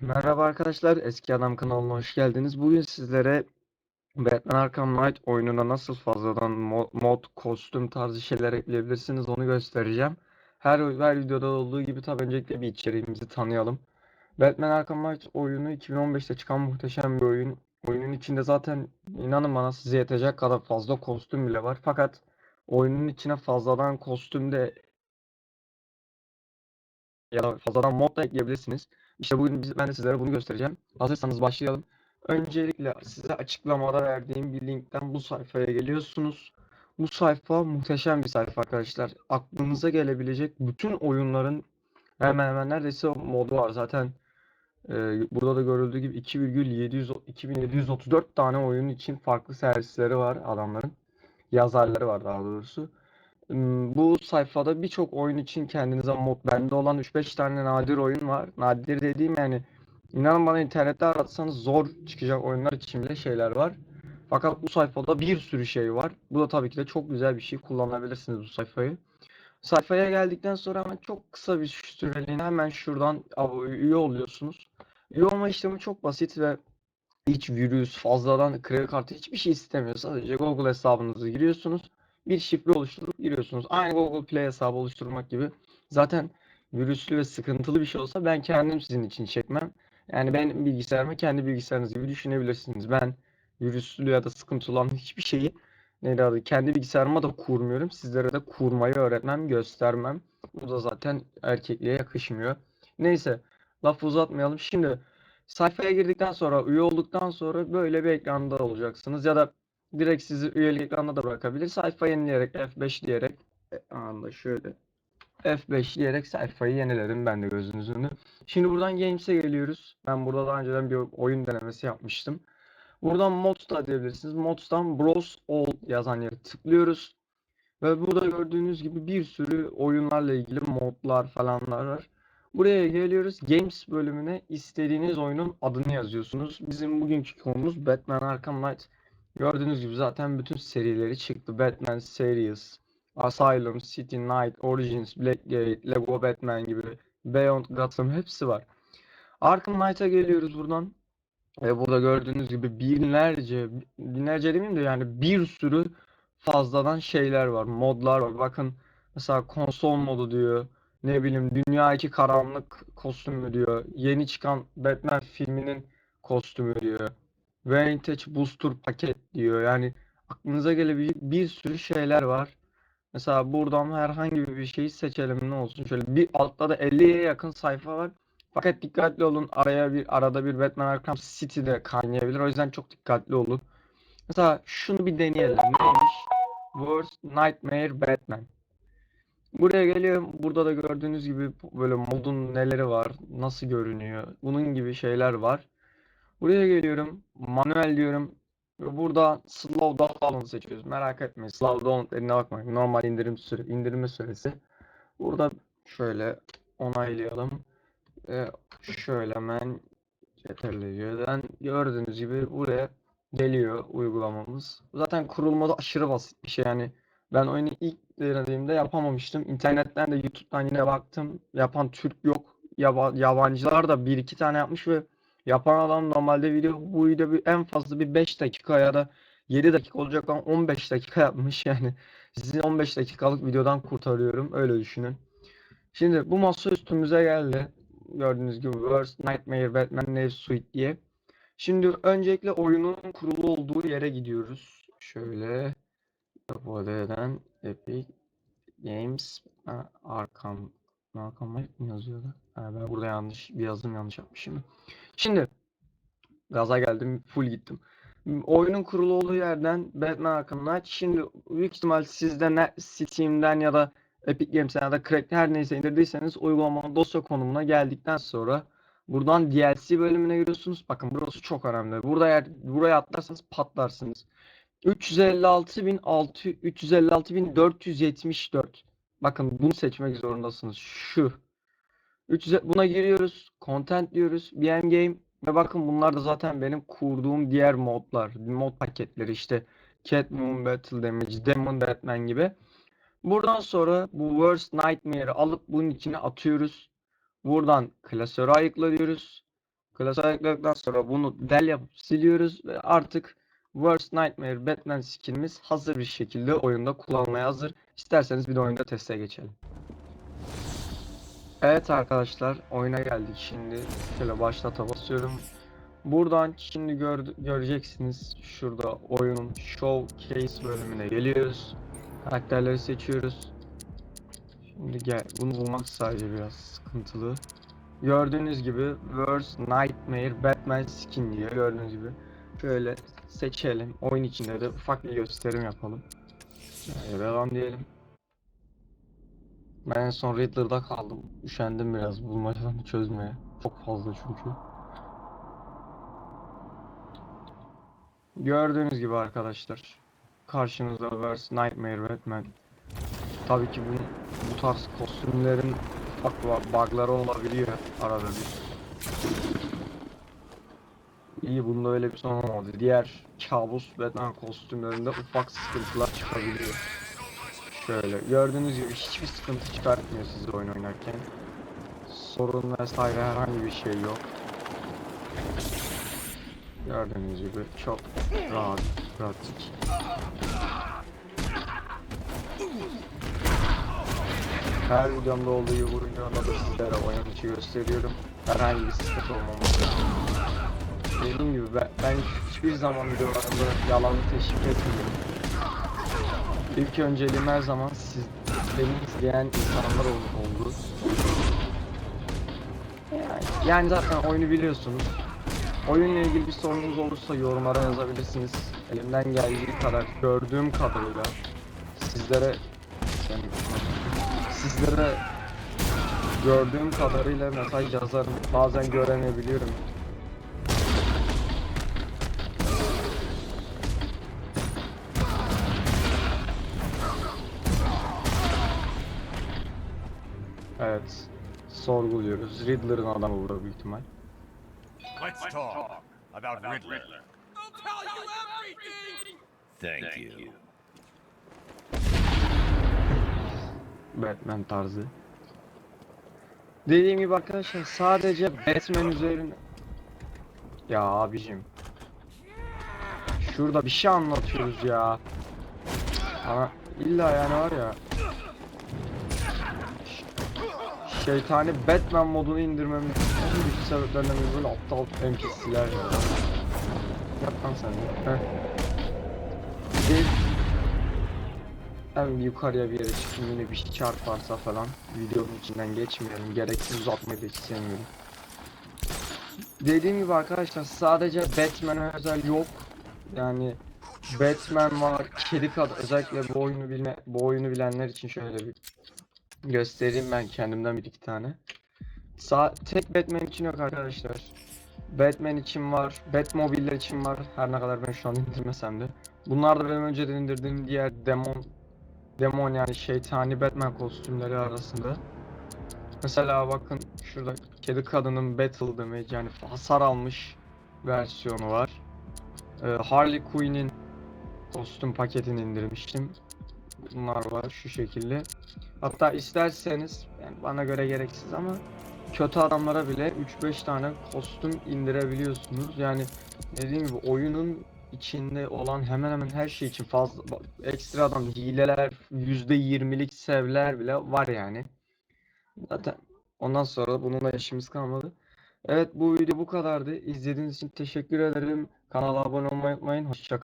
Merhaba arkadaşlar, Eski Adam kanalına hoş geldiniz. Bugün sizlere Batman Arkham Knight oyununa nasıl fazladan mo- mod, kostüm tarzı şeyler ekleyebilirsiniz onu göstereceğim. Her, her videoda olduğu gibi tabii öncelikle bir içeriğimizi tanıyalım. Batman Arkham Knight oyunu 2015'te çıkan muhteşem bir oyun. Oyunun içinde zaten inanın bana size yetecek kadar fazla kostüm bile var. Fakat oyunun içine fazladan kostüm de ya da fazladan mod da ekleyebilirsiniz. İşte bugün biz, ben de sizlere bunu göstereceğim. Hazırsanız başlayalım. Öncelikle size açıklamada verdiğim bir linkten bu sayfaya geliyorsunuz. Bu sayfa muhteşem bir sayfa arkadaşlar. Aklınıza gelebilecek bütün oyunların hemen hemen neredeyse modu var. Zaten e, burada da görüldüğü gibi 2,700 2734 tane oyun için farklı servisleri var adamların. Yazarları var daha doğrusu. Bu sayfada birçok oyun için kendinize mod bende olan 3-5 tane nadir oyun var. Nadir dediğim yani inanın bana internette aratsanız zor çıkacak oyunlar için bile şeyler var. Fakat bu sayfada bir sürü şey var. Bu da tabii ki de çok güzel bir şey. Kullanabilirsiniz bu sayfayı. Sayfaya geldikten sonra hemen çok kısa bir süreliğine hemen şuradan üye oluyorsunuz. Üye olma işlemi çok basit ve hiç virüs, fazladan kredi kartı hiçbir şey istemiyor. Sadece Google hesabınızı giriyorsunuz. Bir şifre oluşturup giriyorsunuz. Aynı Google Play hesabı oluşturmak gibi. Zaten virüslü ve sıkıntılı bir şey olsa ben kendim sizin için çekmem. Yani benim bilgisayarımı kendi bilgisayarınız gibi düşünebilirsiniz. Ben virüslü ya da sıkıntılı olan hiçbir şeyi neydi adı, kendi bilgisayarıma da kurmuyorum. Sizlere de kurmayı öğretmem, göstermem. Bu da zaten erkekliğe yakışmıyor. Neyse, lafı uzatmayalım. Şimdi sayfaya girdikten sonra, üye olduktan sonra böyle bir ekranda olacaksınız. Ya da direkt sizi üyelik ekranına da bırakabilir. Sayfa yenileyerek F5 diyerek e, anda şöyle F5 diyerek sayfayı yeniledim ben de gözünüzün. Şimdi buradan Games'e geliyoruz. Ben burada daha önceden bir oyun denemesi yapmıştım. Buradan Mods da diyebilirsiniz. Mods'tan Browse All yazan yere tıklıyoruz. Ve burada gördüğünüz gibi bir sürü oyunlarla ilgili modlar falanlar var. Buraya geliyoruz. Games bölümüne istediğiniz oyunun adını yazıyorsunuz. Bizim bugünkü konumuz Batman Arkham Knight. Gördüğünüz gibi zaten bütün serileri çıktı. Batman Series, Asylum, City Knight, Origins, Blackgate, Lego Batman gibi, Beyond Gotham hepsi var. Arkham Knight'a geliyoruz buradan. Ve burada gördüğünüz gibi binlerce, binlerce demeyeyim de yani bir sürü fazladan şeyler var, modlar var. Bakın mesela konsol modu diyor. Ne bileyim Dünya 2 karanlık kostümü diyor. Yeni çıkan Batman filminin kostümü diyor. Vintage Booster paket diyor. Yani aklınıza gelebilecek bir sürü şeyler var. Mesela buradan herhangi bir şeyi seçelim ne olsun. Şöyle bir altta da 50'ye yakın sayfa var. Fakat dikkatli olun. Araya bir arada bir Batman Arkham City de kaynayabilir. O yüzden çok dikkatli olun. Mesela şunu bir deneyelim. Neymiş? Worst Nightmare Batman. Buraya geliyorum. Burada da gördüğünüz gibi böyle modun neleri var, nasıl görünüyor. Bunun gibi şeyler var. Buraya geliyorum. Manuel diyorum. Ve burada Slow Down'u seçiyoruz. Merak etmeyin. Slow Down dediğine bakmayın. Normal indirim süre, indirme süresi. Burada şöyle onaylayalım. Ve şöyle hemen CTRL-C'den gördüğünüz gibi buraya geliyor uygulamamız. Zaten kurulmada aşırı basit bir şey yani. Ben oyunu ilk denediğimde yapamamıştım. İnternetten de YouTube'dan yine baktım. Yapan Türk yok. Yaba- yabancılar da bir iki tane yapmış ve yapan adam normalde video bu video bir en fazla bir 5 dakika ya da 7 dakika olacak ama 15 dakika yapmış yani. Sizi 15 dakikalık videodan kurtarıyorum. Öyle düşünün. Şimdi bu masa üstümüze geldi. Gördüğünüz gibi Worst Nightmare Batman Nave Suite diye. Şimdi öncelikle oyunun kurulu olduğu yere gidiyoruz. Şöyle Vodadan Epic Games Arkham Knight mi yazıyordu? Ben burada yanlış bir yazım yanlış yapmışım. Şimdi gaza geldim full gittim. Oyunun kurulu olduğu yerden Batman Arkham Knight. Şimdi büyük ihtimal sizde ne Steam'den ya da Epic Games'ten ya da Crack'ten her neyse indirdiyseniz uygulamanın dosya konumuna geldikten sonra buradan DLC bölümüne giriyorsunuz. Bakın burası çok önemli. Burada eğer buraya atlarsanız patlarsınız. 356.600 356.474. Bakın bunu seçmek zorundasınız. Şu. 300 buna giriyoruz. Content diyoruz. BM Game ve bakın bunlar da zaten benim kurduğum diğer modlar. Mod paketleri işte Catwoman Battle Damage, Demon Batman gibi. Buradan sonra bu Worst Nightmare'ı alıp bunun içine atıyoruz. Buradan klasörü ayıkla diyoruz. Klasa ekledikten sonra bunu del yapıp siliyoruz ve artık Worst Nightmare Batman skinimiz hazır bir şekilde oyunda kullanmaya hazır. İsterseniz bir de oyunda teste geçelim. Evet arkadaşlar oyuna geldik şimdi. Şöyle başlata basıyorum. Buradan şimdi gör, göreceksiniz şurada oyunun Showcase bölümüne geliyoruz. Karakterleri seçiyoruz. Şimdi gel bunu bulmak sadece biraz sıkıntılı. Gördüğünüz gibi Worst Nightmare Batman Skin diye gördüğünüz gibi. Şöyle seçelim. Oyun içinde de ufak bir gösterim yapalım. Şöyle devam diyelim. Ben en son Riddler'da kaldım. Üşendim biraz bulmacalarını çözmeye. Çok fazla çünkü. Gördüğünüz gibi arkadaşlar. Karşınızda Worst Nightmare Batman. Tabii ki bu, bu tarz kostümlerin bug'ları olabiliyor arada bir. İyi bunda öyle bir sorun olmadı. Diğer kabus Batman kostümlerinde ufak sıkıntılar çıkabiliyor. Şöyle gördüğünüz gibi hiçbir sıkıntı çıkartmıyor sizi oyun oynarken. Sorun vesaire herhangi bir şey yok. Gördüğünüz gibi çok rahat, pratik. Her videomda olduğu gibi bu videoda da sizlere oyun içi gösteriyorum. Herhangi bir sıkıntı olmaması. Dediğim gibi ben, ben hiçbir zaman videolarımda yalanı teşvik etmiyorum. İlk önceliğim her zaman siz beni izleyen insanlar ol- oldu. Yani, yani zaten oyunu biliyorsunuz. Oyunla ilgili bir sorunuz olursa yorumlara yazabilirsiniz. Elimden geldiği kadar, gördüğüm kadarıyla sizlere yani sizlere gördüğüm kadarıyla mesaj yazarım. Bazen göremeyebiliyorum. Evet. Sorguluyoruz. Riddler'ın adamı burada büyük ihtimal. Let's talk about Riddler. I'll tell you everything! Thank you. Batman tarzı. Dediğim gibi arkadaşlar sadece Batman üzerine... Ya abicim. Şurada bir şey anlatıyoruz ya. Ama illa yani var ya. Şeytani Batman modunu indirmemin en büyük sebeplerinden biri böyle aptal ya. Yap lan sen de. Heh. Ben bir yukarıya bir yere çıkayım yine bir şey çarparsa falan videonun içinden geçmeyelim. Gereksiz uzatmayı da hiç sevmiyorum. Dediğim gibi arkadaşlar sadece Batman'e özel yok. Yani Batman var, kedi kad özellikle bu oyunu bilme bu oyunu bilenler için şöyle bir göstereyim ben kendimden bir iki tane. Sa tek Batman için yok arkadaşlar. Batman için var, Batmobiller için var. Her ne kadar ben şu an indirmesem de. Bunlar da benim önceden indirdiğim diğer demon demon yani şeytani Batman kostümleri arasında. Mesela bakın şurada kedi kadının Battle Damage yani hasar almış versiyonu var. Ee, Harley Quinn'in kostüm paketini indirmiştim. Bunlar var şu şekilde. Hatta isterseniz yani bana göre gereksiz ama kötü adamlara bile 3-5 tane kostüm indirebiliyorsunuz. Yani dediğim gibi oyunun içinde olan hemen hemen her şey için fazla ekstradan hileler, %20'lik sevler bile var yani. Zaten ondan sonra bununla işimiz kalmadı. Evet bu video bu kadardı. İzlediğiniz için teşekkür ederim. Kanala abone olmayı unutmayın. Hoşça